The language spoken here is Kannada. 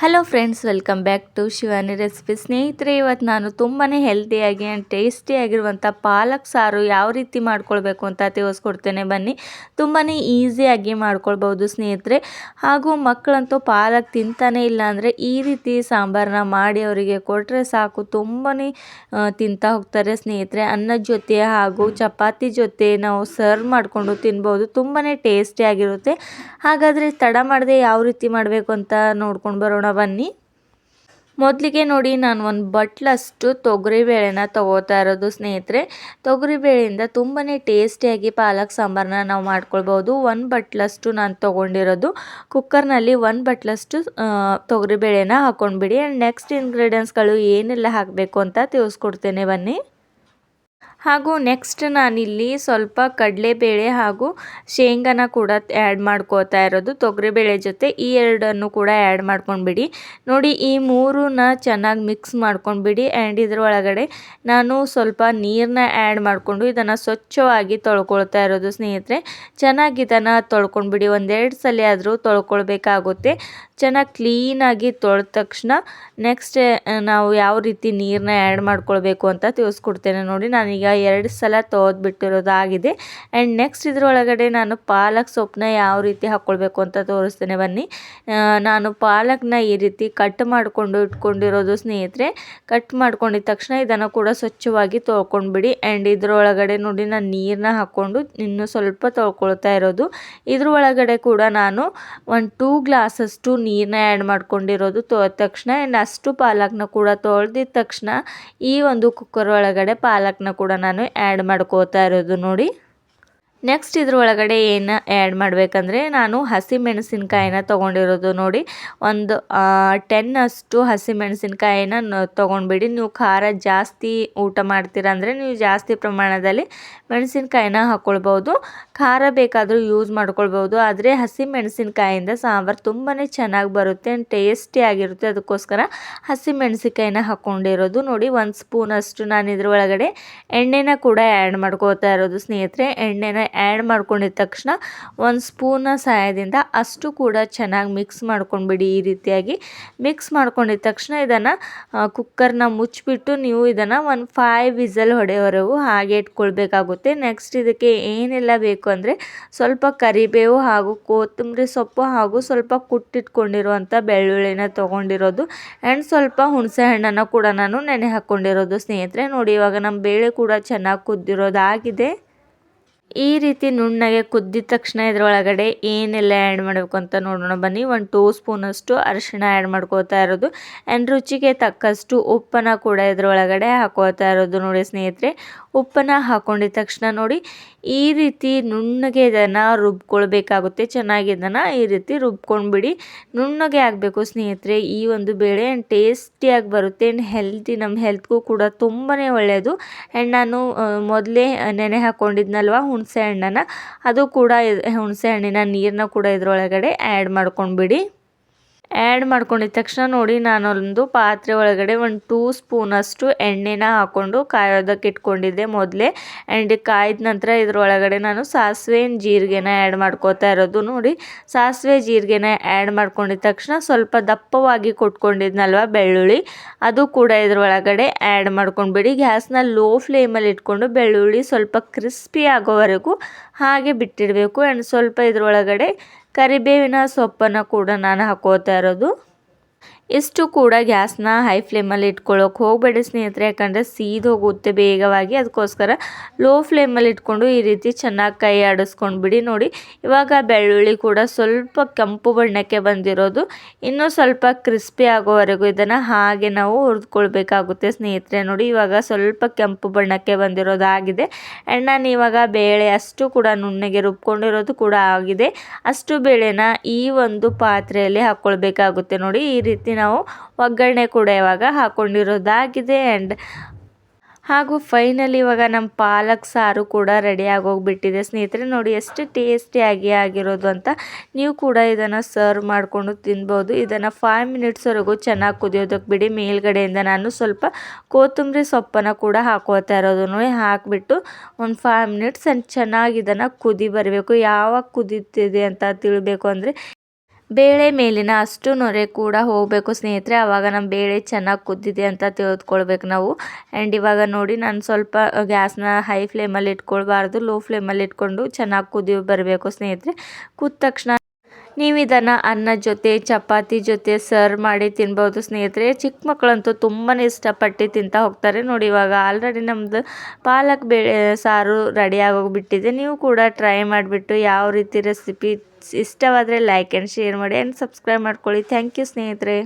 Hello friends welcome back to Shivani recipe ಸ್ನೇಹಿತರೆ, ಇವತ್ತು ನಾನು ತುಂಬಾ ಹೆಲ್ದಿಯಾಗಿ ಆ್ಯಂಡ್ ಟೇಸ್ಟಿಯಾಗಿರುವಂಥ ಪಾಲಕ್ ಸಾರು ಯಾವ ರೀತಿ ಮಾಡ್ಕೊಳ್ಬೇಕು ಅಂತ ತಿಳಿಸ್ಕೊಡ್ತೇನೆ. ಬನ್ನಿ ತುಂಬಾ ಈಸಿಯಾಗಿ ಮಾಡ್ಕೊಳ್ಬೋದು ಸ್ನೇಹಿತರೆ. ಹಾಗೂ ಮಕ್ಕಳಂತೂ ಪಾಲಕ್ ತಿಂತಾನೆ ಇಲ್ಲ ಅಂದರೆ ಈ ರೀತಿ ಸಾಂಬಾರನ್ನ ಮಾಡಿ ಅವರಿಗೆ ಕೊಟ್ಟರೆ ಸಾಕು ತುಂಬಾ ತಿಂತಾ ಹೋಗ್ತಾರೆ ಸ್ನೇಹಿತರೆ. ಅನ್ನದ ಜೊತೆ ಹಾಗೂ ಚಪಾತಿ ಜೊತೆ ನಾವು ಸರ್ವ್ ಮಾಡಿಕೊಂಡು ತಿನ್ಬೋದು ತುಂಬಾ ಟೇಸ್ಟಿಯಾಗಿರುತ್ತೆ ಹಾಗಾದರೆ ತಡ ಮಾಡದೆ ಯಾವ ರೀತಿ ಮಾಡಬೇಕು ಅಂತ ನೋಡ್ಕೊಂಡು ಬರೋಣ. ಬನ್ನಿ. ಮೊದಲಿಗೆ ನೋಡಿ, ನಾನು ಒಂದು ಬಟ್ಲಷ್ಟು ತೊಗರಿಬೇಳೆನ ತೊಗೋತಾ ಇರೋದು ಸ್ನೇಹಿತರೆ. ತೊಗರಿಬೇಳೆಯಿಂದ ತುಂಬಾ ಟೇಸ್ಟಿಯಾಗಿ ಪಾಲಕ್ ಸಾಂಬಾರನ್ನ ನಾವು ಮಾಡ್ಕೊಳ್ಬೋದು. ಒಂದು ಬಟ್ಲಷ್ಟು ನಾನು ತೊಗೊಂಡಿರೋದು. ಕುಕ್ಕರ್ನಲ್ಲಿ ಒಂದು ಬಟ್ಲಷ್ಟು ತೊಗರಿಬೇಳೆನ ಹಾಕ್ಕೊಂಡ್ಬಿಡಿ ಆ್ಯಂಡ್ ನೆಕ್ಸ್ಟ್ ಇಂಗ್ರೀಡಿಯೆಂಟ್ಸ್ಗಳು ಏನೆಲ್ಲ ಹಾಕಬೇಕು ಅಂತ ತಿಳಿಸ್ಕೊಡ್ತೇನೆ, ಬನ್ನಿ. ಹಾಗೂ ನೆಕ್ಸ್ಟ್ ನಾನಿಲ್ಲಿ ಸ್ವಲ್ಪ ಕಡಲೆಬೇಳೆ ಹಾಗೂ ಶೇಂಗಾನ ಕೂಡ ಆ್ಯಡ್ ಮಾಡ್ಕೋತಾ ಇರೋದು. ತೊಗರಿಬೇಳೆ ಜೊತೆ ಈ ಎರಡನ್ನು ಕೂಡ ಆ್ಯಡ್ ಮಾಡ್ಕೊಂಡ್ಬಿಡಿ. ನೋಡಿ, ಈ ಮೂರನ್ನ ಚೆನ್ನಾಗಿ ಮಿಕ್ಸ್ ಮಾಡ್ಕೊಂಡ್ಬಿಡಿ. ಆ್ಯಂಡ್ ಇದ್ರ ಒಳಗಡೆ ನಾನು ಸ್ವಲ್ಪ ನೀರನ್ನ ಆ್ಯಡ್ ಮಾಡಿಕೊಂಡು ಇದನ್ನು ಸ್ವಚ್ಛವಾಗಿ ತೊಳ್ಕೊಳ್ತಾ ಇರೋದು ಸ್ನೇಹಿತರೆ. ಚೆನ್ನಾಗಿ ಇದನ್ನು ತೊಳ್ಕೊಂಡ್ಬಿಡಿ. ಒಂದೆರಡು ಸಲ ಆದರೂ ತೊಳ್ಕೊಳ್ಬೇಕಾಗುತ್ತೆ. ಚೆನ್ನಾಗಿ ಕ್ಲೀನಾಗಿ ತೊಳೆದ ತಕ್ಷಣ ನೆಕ್ಸ್ಟ್ ನಾವು ಯಾವ ರೀತಿ ನೀರನ್ನ ಆ್ಯಡ್ ಮಾಡ್ಕೊಳ್ಬೇಕು ಅಂತ ತಿಳಿಸ್ಕೊಡ್ತೇನೆ ನೋಡಿ. ನಾನೀಗ ಎರಡು ಸಲ ತೋದ್ಬಿಟ್ಟಿರೋದಾಗಿದೆ. ಆ್ಯಂಡ್ ನೆಕ್ಸ್ಟ್ ಇದರೊಳಗಡೆ ನಾನು ಪಾಲಕ್ ಸೊಪ್ಪನ್ನ ಯಾವ ರೀತಿ ಹಾಕ್ಕೊಳ್ಬೇಕು ಅಂತ ತೋರಿಸ್ತೇನೆ ಬನ್ನಿ. ನಾನು ಪಾಲಕ್ನ ಈ ರೀತಿ ಕಟ್ ಮಾಡಿಕೊಂಡು ಇಟ್ಕೊಂಡಿರೋದು ಸ್ನೇಹಿತರೆ, ಕಟ್ ಮಾಡ್ಕೊಂಡಿದ ತಕ್ಷಣ ಇದನ್ನು ಕೂಡ ಸ್ವಚ್ಛವಾಗಿ ತೊಳ್ಕೊಂಡ್ಬಿಡಿ. ಆ್ಯಂಡ್ ಇದರೊಳಗಡೆ ನೋಡಿ ನಾನು ನೀರನ್ನ ಹಾಕ್ಕೊಂಡು ಇನ್ನೂ ಸ್ವಲ್ಪ ತೊಳ್ಕೊಳ್ತಾ ಇರೋದು. ಇದರೊಳಗಡೆ ಕೂಡ ನಾನು ಒಂದು ಟೂ ಗ್ಲಾಸಷ್ಟು ನೀರನ್ನ ಆ್ಯಡ್ ಮಾಡ್ಕೊಂಡಿರೋದು ತೋ ತಕ್ಷಣ. ಆ್ಯಂಡ್ ಅಷ್ಟು ಪಾಲಕ್ನ ಕೂಡ ತೊಳೆದಿದ ತಕ್ಷಣ ಈ ಒಂದು ಕುಕ್ಕರ್ ಒಳಗಡೆ ಪಾಲಕ್ನ ಕೂಡ ನಾನು ಆ್ಯಡ್ ಮಾಡ್ಕೋತಾ ಇರೋದು ನೋಡಿ. ನೆಕ್ಸ್ಟ್ ಇದ್ರೊಳಗಡೆ ಏನು ಆ್ಯಡ್ ಮಾಡಬೇಕಂದ್ರೆ ನಾನು ಹಸಿಮೆಣಸಿನ್ಕಾಯಿನ ತೊಗೊಂಡಿರೋದು ನೋಡಿ. ಒಂದು ಟೆನ್ ಅಷ್ಟು ಹಸಿಮೆಣಸಿನ್ಕಾಯಿನ ತೊಗೊಂಡ್ಬಿಡಿ. ನೀವು ಖಾರ ಜಾಸ್ತಿ ಊಟ ಮಾಡ್ತೀರ ಅಂದರೆ ನೀವು ಜಾಸ್ತಿ ಪ್ರಮಾಣದಲ್ಲಿ ಮೆಣಸಿನ್ಕಾಯಿನ ಹಾಕ್ಕೊಳ್ಬೋದು ಖಾರ ಬೇಕಾದರೂ ಯೂಸ್ ಮಾಡ್ಕೊಳ್ಬೋದು. ಆದರೆ ಹಸಿಮೆಣಸಿನ್ಕಾಯಿಂದ ಸಾಂಬಾರು ತುಂಬಾ ಚೆನ್ನಾಗಿ ಬರುತ್ತೆ ಟೇಸ್ಟಿಯಾಗಿರುತ್ತೆ ಅದಕ್ಕೋಸ್ಕರ ಹಸಿಮೆಣಸಿನ್ಕಾಯಿನ ಹಾಕ್ಕೊಂಡಿರೋದು ನೋಡಿ. ಒಂದು ಸ್ಪೂನಷ್ಟು ನಾನು ಇದ್ರೊಳಗಡೆ ಎಣ್ಣೆನ ಕೂಡ ಆ್ಯಡ್ ಮಾಡ್ಕೋತಾ ಇರೋದು ಸ್ನೇಹಿತರೆ. ಎಣ್ಣೆನ ಆ್ಯಡ್ ಮಾಡ್ಕೊಂಡಿದ ತಕ್ಷಣ ಒಂದು ಸ್ಪೂನ ಸಹಾಯದಿಂದ ಅಷ್ಟು ಕೂಡ ಚೆನ್ನಾಗಿ ಮಿಕ್ಸ್ ಮಾಡ್ಕೊಂಡ್ಬಿಡಿ ಈ ರೀತಿಯಾಗಿ. ಮಿಕ್ಸ್ ಮಾಡ್ಕೊಂಡಿದ ತಕ್ಷಣ ಇದನ್ನು ಕುಕ್ಕರ್ನ ಮುಚ್ಚಿಬಿಟ್ಟು ನೀವು ಇದನ್ನು ಒಂದು ಫೈವ್ ವಿಸಲ್ ಹೊಡೆಯವರೆಗೂ ಹಾಗೆ ಇಟ್ಕೊಳ್ಬೇಕಾಗುತ್ತೆ. ನೆಕ್ಸ್ಟ್ ಇದಕ್ಕೆ ಏನೆಲ್ಲ ಬೇಕು ಅಂದರೆ ಸ್ವಲ್ಪ ಕರಿಬೇವು ಹಾಗೂ ಕೊತ್ತಂಬರಿ ಸೊಪ್ಪು ಹಾಗೂ ಸ್ವಲ್ಪ ಕುಟ್ಟಿಟ್ಕೊಂಡಿರುವಂಥ ಬೆಳ್ಳುಳ್ಳಿನ ತೊಗೊಂಡಿರೋದು ಆ್ಯಂಡ್ ಸ್ವಲ್ಪ ಹುಣಸೆ ಹಣ್ಣನ್ನು ಕೂಡ ನಾನು ನೆನೆ ಹಾಕ್ಕೊಂಡಿರೋದು ಸ್ನೇಹಿತರೆ, ನೋಡಿ ಇವಾಗ ನಮ್ಮ ಬೇಳೆ ಕೂಡ ಚೆನ್ನಾಗಿ ಕುದ್ದಿರೋದಾಗಿದೆ. ಈ ರೀತಿ ನುಣ್ಣಗೆ ಕುದ್ದಿದ ತಕ್ಷಣ ಇದರೊಳಗಡೆ ಏನೆಲ್ಲ ಆ್ಯಡ್ ಮಾಡಬೇಕು ಅಂತ ನೋಡೋಣ. ಬನ್ನಿ, ಒಂದು ಟೂ ಸ್ಪೂನಷ್ಟು ಅರಿಶಿಣ ಆ್ಯಡ್ ಮಾಡ್ಕೋತಾ ಇರೋದು. ಆ್ಯಂಡ್ ರುಚಿಗೆ ತಕ್ಕಷ್ಟು ಉಪ್ಪನ್ನು ಕೂಡ ಇದರೊಳಗಡೆ ಹಾಕೋತಾ ಇರೋದು ನೋಡಿ ಸ್ನೇಹಿತರೆ. ಉಪ್ಪನ್ನು ಹಾಕೊಂಡಿದ ತಕ್ಷಣ ನೋಡಿ, ಈ ರೀತಿ ನುಣ್ಣಗೆ ಇದನ್ನು ರುಬ್ಕೊಳ್ಬೇಕಾಗುತ್ತೆ. ಚೆನ್ನಾಗಿ ಇದನ್ನು ಈ ರೀತಿ ರುಬ್ಕೊಂಡ್ಬಿಡಿ. ನುಣ್ಣಗೆ ಆಗಬೇಕು ಸ್ನೇಹಿತರೆ, ಈ ಒಂದು ಬೇಳೆ ಆ್ಯಂಡ್ ಟೇಸ್ಟಿಯಾಗಿ ಬರುತ್ತೆ ಆ್ಯಂಡ್ ಹೆಲ್ತಿ ನಮ್ಮ ಹೆಲ್ತ್ಗೂ ಕೂಡ ತುಂಬಾ ಒಳ್ಳೆಯದು ಆ್ಯಂಡ್ ನಾನು ಮೊದಲೇ ನೆನೆ ಹಾಕ್ಕೊಂಡಿದ್ನಲ್ವ ಹುಣಸೆ ಹಣ್ಣನ್ನು, ಅದು ಕೂಡ ಹುಣಸೆ ಹಣ್ಣಿನ ನೀರನ್ನ ಕೂಡ ಇದರೊಳಗಡೆ ಆ್ಯಡ್ ಮಾಡ್ಕೊಂಡ್ಬಿಡಿ. ಆ್ಯಡ್ ಮಾಡ್ಕೊಂಡಿದ್ದ ತಕ್ಷಣ ನೋಡಿ, ನಾನೊಂದು ಪಾತ್ರೆ ಒಳಗಡೆ ಒಂದು ಟೂ ಸ್ಪೂನಷ್ಟು ಎಣ್ಣೆನ ಹಾಕ್ಕೊಂಡು ಕಾಯೋದಕ್ಕೆ ಇಟ್ಕೊಂಡಿದ್ದೆ ಮೊದಲೇ. ಆ್ಯಂಡ್ ಕಾಯ್ದ ನಂತರ ಇದ್ರೊಳಗಡೆ ನಾನು ಸಾಸಿವೆ ಜೀರಿಗೆನ ಆ್ಯಡ್ ಮಾಡ್ಕೋತಾ ಇರೋದು ನೋಡಿ. ಸಾಸಿವೆ, ಜೀರಿಗೆನ ಆ್ಯಡ್ ಮಾಡ್ಕೊಂಡಿದ್ದ ತಕ್ಷಣ ಸ್ವಲ್ಪ ದಪ್ಪವಾಗಿ ಕೊಟ್ಕೊಂಡಿದ್ನಲ್ವ ಬೆಳ್ಳುಳ್ಳಿ, ಅದು ಕೂಡ ಇದರೊಳಗಡೆ ಆ್ಯಡ್ ಮಾಡ್ಕೊಂಡ್ಬಿಡಿ. ಗ್ಯಾಸ್ನ ಲೋ ಫ್ಲೇಮಲ್ಲಿ ಇಟ್ಕೊಂಡು ಬೆಳ್ಳುಳ್ಳಿ ಸ್ವಲ್ಪ ಕ್ರಿಸ್ಪಿ ಆಗೋವರೆಗೂ ಹಾಗೆ ಬಿಟ್ಟಿಡಬೇಕು. ಆ್ಯಂಡ್ ಸ್ವಲ್ಪ ಇದ್ರೊಳಗಡೆ ಕರಿಬೇವಿನ ಸೊಪ್ಪನ್ನು ಕೂಡ ನಾನು ಹಾಕೋತಾ ಇರೋದು. ಇಷ್ಟು ಕೂಡ ಗ್ಯಾಸ್ನ ಹೈ ಫ್ಲೇಮಲ್ಲಿ ಇಟ್ಕೊಳ್ಳೋಕೆ ಹೋಗಬೇಡಿ ಸ್ನೇಹಿತರೆ, ಯಾಕಂದರೆ ಹೋಗುತ್ತೆ ಬೇಗವಾಗಿ. ಅದಕ್ಕೋಸ್ಕರ ಲೋ ಫ್ಲೇಮಲ್ಲಿ ಇಟ್ಕೊಂಡು ಈ ರೀತಿ ಚೆನ್ನಾಗಿ ಕೈ ಆಡಿಸ್ಕೊಂಡು ಬಿಡಿ. ನೋಡಿ, ಇವಾಗ ಬೆಳ್ಳುಳ್ಳಿ ಕೂಡ ಸ್ವಲ್ಪ ಕೆಂಪು ಬಣ್ಣಕ್ಕೆ ಬಂದಿರೋದು. ಇನ್ನೂ ಸ್ವಲ್ಪ ಕ್ರಿಸ್ಪಿ ಆಗೋವರೆಗೂ ಇದನ್ನು ಹಾಗೆ ನಾವು ಹುರಿದ್ಕೊಳ್ಬೇಕಾಗುತ್ತೆ ಸ್ನೇಹಿತರೆ. ನೋಡಿ, ಇವಾಗ ಸ್ವಲ್ಪ ಕೆಂಪು ಬಣ್ಣಕ್ಕೆ ಬಂದಿರೋದಾಗಿದೆ ಆ್ಯಂಡ್ ನಾನು ಇವಾಗ ಬೇಳೆ ಅಷ್ಟು ಕೂಡ ನುಣ್ಣಗೆ ರುಬ್ಕೊಂಡಿರೋದು ಕೂಡ ಆಗಿದೆ. ಅಷ್ಟು ಬೇಳೆನ ಈ ಒಂದು ಪಾತ್ರೆಯಲ್ಲಿ ಹಾಕ್ಕೊಳ್ಬೇಕಾಗುತ್ತೆ. ನೋಡಿ, ಈ ರೀತಿ ನಾವು ಒಗ್ಗರಣೆ ಕೂಡ ಇವಾಗ ಹಾಕ್ಕೊಂಡಿರೋದಾಗಿದೆ ಆ್ಯಂಡ್ ಹಾಗೂ ಫೈನಲಿ ಇವಾಗ ನಮ್ಮ ಪಾಲಕ್ ಸಾರು ಕೂಡ ರೆಡಿ ಆಗೋಗ್ಬಿಟ್ಟಿದೆ. ಸ್ನೇಹಿತರೆ, ನೋಡಿ ಎಷ್ಟು ಟೇಸ್ಟಿಯಾಗಿ ಆಗಿರೋದು ಅಂತ ನೀವು ಕೂಡ ಇದನ್ನು ಸರ್ವ್ ಮಾಡಿಕೊಂಡು ತಿನ್ಬೋದು. ಇದನ್ನು ಫೈವ್ ಮಿನಿಟ್ಸ್ವರೆಗೂ ಚೆನ್ನಾಗಿ ಕುದಿಯೋದಕ್ಕೆ ಬಿಡಿ. ಮೇಲ್ಗಡೆಯಿಂದ ನಾನು ಸ್ವಲ್ಪ ಕೊತ್ತಂಬರಿ ಸೊಪ್ಪನ್ನು ಕೂಡ ಹಾಕೋತಾ ಇರೋದನ್ನು ಹಾಕಿಬಿಟ್ಟು ಒಂದು ಫೈವ್ ಮಿನಿಟ್ಸ್ ಚೆನ್ನಾಗಿ ಇದನ್ನು ಕುದಿ ಬರಬೇಕು. ಯಾವಾಗ ಕುದೀತಿದೆ ಅಂತ ತಿಳಬೇಕು ಅಂದರೆ ಬೇಳೆ ಮೇಲಿನ ಅಷ್ಟು ನೊರೆ ಕೂಡ ಹೋಗಬೇಕು ಸ್ನೇಹಿತರೆ. ಆವಾಗ ನಮ್ಮ ಬೇಳೆ ಚೆನ್ನಾಗಿ ಕುದ್ದಿದೆ ಅಂತ ತಿಳಿದುಕೊಳ್ಬೇಕು ನಾವು. ಆ್ಯಂಡ್ ಇವಾಗ ನೋಡಿ ನಾನು ಸ್ವಲ್ಪ ಗ್ಯಾಸ್ನ ಹೈ ಫ್ಲೇಮಲ್ಲಿ ಇಟ್ಕೊಳ್ಬಾರ್ದು, ಲೋ ಫ್ಲೇಮಲ್ಲಿ ಇಟ್ಕೊಂಡು ಚೆನ್ನಾಗಿ ಕುದಿ ಬರಬೇಕು ಸ್ನೇಹಿತರೆ. ಕುದ್ದ ತಕ್ಷಣ ನೀವು ಇದನ್ನು ಅನ್ನ ಜೊತೆ, ಚಪಾತಿ ಜೊತೆ ಸರ್ವ್ ಮಾಡಿ ತಿನ್ಬೋದು ಸ್ನೇಹಿತರೆ. ಚಿಕ್ಕ ಮಕ್ಕಳಂತೂ ತುಂಬಾ ಇಷ್ಟಪಟ್ಟು ತಿಂತಾ ಹೋಗ್ತಾರೆ. ನೋಡಿ, ಇವಾಗ ಆಲ್ರೆಡಿ ನಮ್ಮದು ಪಾಲಕ್ ಬೇಳೆ ಸಾರು ರೆಡಿ ಆಗೋಗ್ಬಿಟ್ಟಿದೆ. ನೀವು ಕೂಡ ಟ್ರೈ ಮಾಡಿಬಿಟ್ಟು ಯಾವ ರೀತಿ ರೆಸಿಪಿ ಇಷ್ಟವಾದರೆ ಲೈಕ್ ಆ್ಯಂಡ್ ಶೇರ್ ಮಾಡಿ ಆ್ಯಂಡ್ ಸಬ್ಸ್ಕ್ರೈಬ್ ಮಾಡ್ಕೊಳ್ಳಿ. ಥ್ಯಾಂಕ್ ಯು ಸ್ನೇಹಿತರೆ.